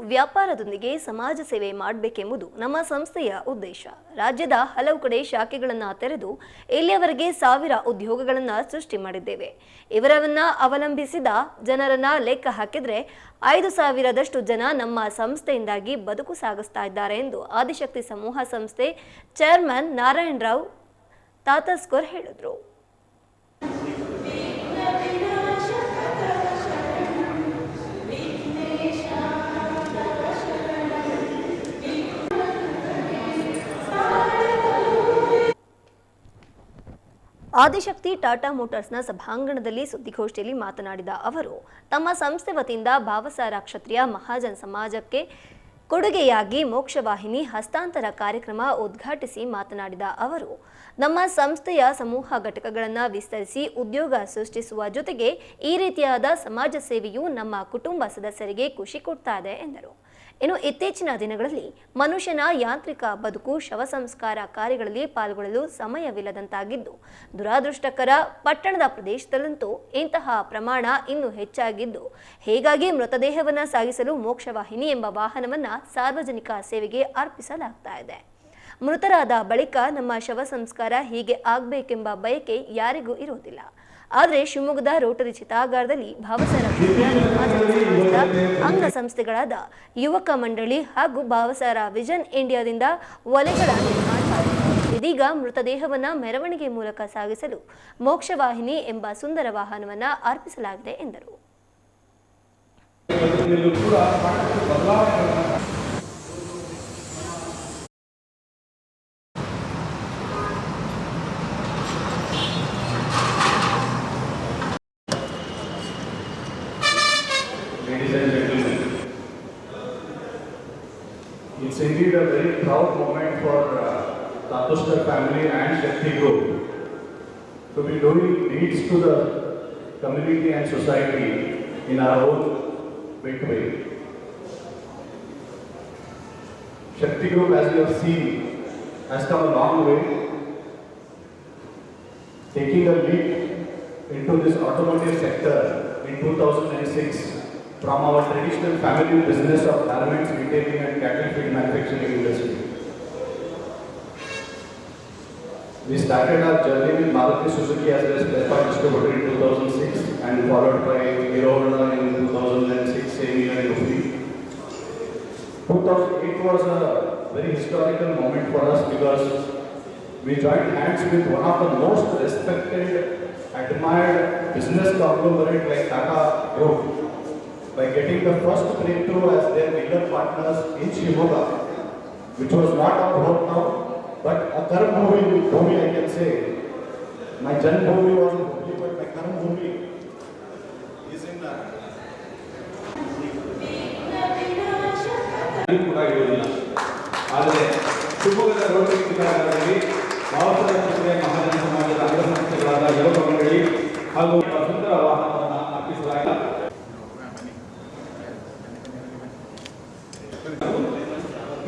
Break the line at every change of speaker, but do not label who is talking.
ವ್ಯಾಪಾರದೊಂದಿಗೆ ಸಮಾಜ ಸೇವೆ ಮಾಡಬೇಕೆಂಬುದು ನಮ್ಮ ಸಂಸ್ಥೆಯ ಉದ್ದೇಶ. ರಾಜ್ಯದ ಹಲವು ಕಡೆ ಶಾಖೆಗಳನ್ನು ತೆರೆದು ಇಲ್ಲಿಯವರೆಗೆ ಸಾವಿರ ಉದ್ಯೋಗಗಳನ್ನು ಸೃಷ್ಟಿ ಮಾಡಿದ್ದೇವೆ. ಇವರನ್ನ ಅವಲಂಬಿಸಿದ ಜನರನ್ನ ಲೆಕ್ಕ ಹಾಕಿದ್ರೆ ಐದು ಸಾವಿರದಷ್ಟು ಜನ ನಮ್ಮ ಸಂಸ್ಥೆಯಿಂದಾಗಿ ಬದುಕು ಸಾಗಿಸ್ತಾ ಇದ್ದಾರೆ ಎಂದು ಆದಿಶಕ್ತಿ ಸಮೂಹ ಸಂಸ್ಥೆ ಚೇರ್ಮನ್ ನಾರಾಯಣ್ ರಾವ್ ತಾತಸ್ಕರ್ ಹೇಳಿದರು. ಆದಿಶಕ್ತಿ ಟಾಟಾ ಮೋಟಾರ್ಸ್ನ ಸಭಾಂಗಣದಲ್ಲಿ ಸುದ್ದಿಗೋಷ್ಠಿಯಲ್ಲಿ ಮಾತನಾಡಿದ ಅವರು, ತಮ್ಮ ಸಂಸ್ಥೆ ವತಿಯಿಂದ ಭಾವಸಾರ ಕ್ಷತ್ರಿಯ ಮಹಾಜನ್ ಸಮಾಜಕ್ಕೆ ಕೊಡುಗೆಯಾಗಿ ಮೋಕ್ಷವಾಹಿನಿ ಹಸ್ತಾಂತರ ಕಾರ್ಯಕ್ರಮ ಉದ್ಘಾಟಿಸಿ ಮಾತನಾಡಿದ ಅವರು, ನಮ್ಮ ಸಂಸ್ಥೆಯ ಸಮೂಹ ಘಟಕಗಳನ್ನು ವಿಸ್ತರಿಸಿ ಉದ್ಯೋಗ ಸೃಷ್ಟಿಸುವ ಜೊತೆಗೆ ಈ ರೀತಿಯಾದ ಸಮಾಜ ಸೇವೆಯು ನಮ್ಮ ಕುಟುಂಬ ಸದಸ್ಯರಿಗೆ ಖುಷಿ ಕೊಡ್ತಾ ಇದೆ, ಎಂದರು. ಇನ್ನು ಇತ್ತೀಚಿನ ದಿನಗಳಲ್ಲಿ ಮನುಷ್ಯನ ಯಾಂತ್ರಿಕ ಬದುಕು, ಶವ ಸಂಸ್ಕಾರ ಕಾರ್ಯಗಳಲ್ಲಿ ಪಾಲ್ಗೊಳ್ಳಲು ಸಮಯವಿಲ್ಲದಂತಾಗಿದ್ದು, ದುರಾದೃಷ್ಟಕರ ಪಟ್ಟಣದ ಪ್ರದೇಶದಲ್ಲಂತೂ ಇಂತಹ ಪ್ರಮಾಣ ಇನ್ನೂ ಹೆಚ್ಚಾಗಿದ್ದು, ಹೀಗಾಗಿ ಮೃತದೇಹವನ್ನು ಸಾಗಿಸಲು ಮೋಕ್ಷವಾಹಿನಿ ಎಂಬ ವಾಹನವನ್ನು ಸಾರ್ವಜನಿಕ ಸೇವೆಗೆ ಅರ್ಪಿಸಲಾಗ್ತಾ ಇದೆ. ಮೃತರಾದ ಬಳಿಕ ನಮ್ಮ ಶವ ಸಂಸ್ಕಾರ ಹೀಗೆ ಆಗಬೇಕೆಂಬ ಬಯಕೆ ಯಾರಿಗೂ ಇರುವುದಿಲ್ಲ. ಆದರೆ ಶಿವಮೊಗ್ಗದ ರೋಟರಿ ಚಿತಾಗಾರದಲ್ಲಿ ಭಾವಸರ ಅಂಗಸಂಸ್ಥೆಗಳಾದ ಯುವಕ ಮಂಡಳಿ ಹಾಗೂ ಭಾವಸಾರ ವಿಜನ್ ಇಂಡಿಯಾದಿಂದ ಒಲೆಗಳ ನಿರ್ಮಾಣ ಇದೀಗ ಮೃತದೇಹವನ್ನ ಮೆರವಣಿಗೆ ಮೂಲಕ ಸಾಗಿಸಲು ಮೋಕ್ಷವಾಹಿನಿ ಎಂಬ ಸುಂದರ ವಾಹನವನ್ನ ಅರ್ಪಿಸಲಾಗಿದೆ ಎಂದರು.
It's indeed a very proud moment for uh, Tatushkar family and Shakti Group. To be doing deeds to the community and society in our own big way. Shakti Group, as you have seen, has come a long way, taking a leap into this automotive sector in 2006 from our traditional family business of garments retailing and cattle feed manufacturing industry. We started our journey with Maruti Suzuki as a spare part distributor in 2006 and followed by Hero in 2006, same year in Ufri. 2008 was a very historical moment for us because we joined hands with one of the most respected, admired business conglomerate like Tata Group by getting the first breakthrough as their dealer partners in Shimoga, which was not our hometown, but a Karam Bhumi, Bhumi I can say. My Jan Bhumi was in Hubli, but my Karam Bhumi is in uh,
ಅಲ್ಲಿ ಕೂಡ ಇರುವುದಿಲ್ಲ ಆದರೆ ಶಿವಮೊಗ್ಗದ Rotary ವಿಭಾಗದಲ್ಲಿ ಭಾರತದ ಕ್ಷತ್ರಿಯ ಮಹಾಜನ ಸಮಾಜದ ಅಂಗಸಂಸ್ಥೆಗಳಾದ ಯುವಕ ಮಂಡಳಿ ಹಾಗೂ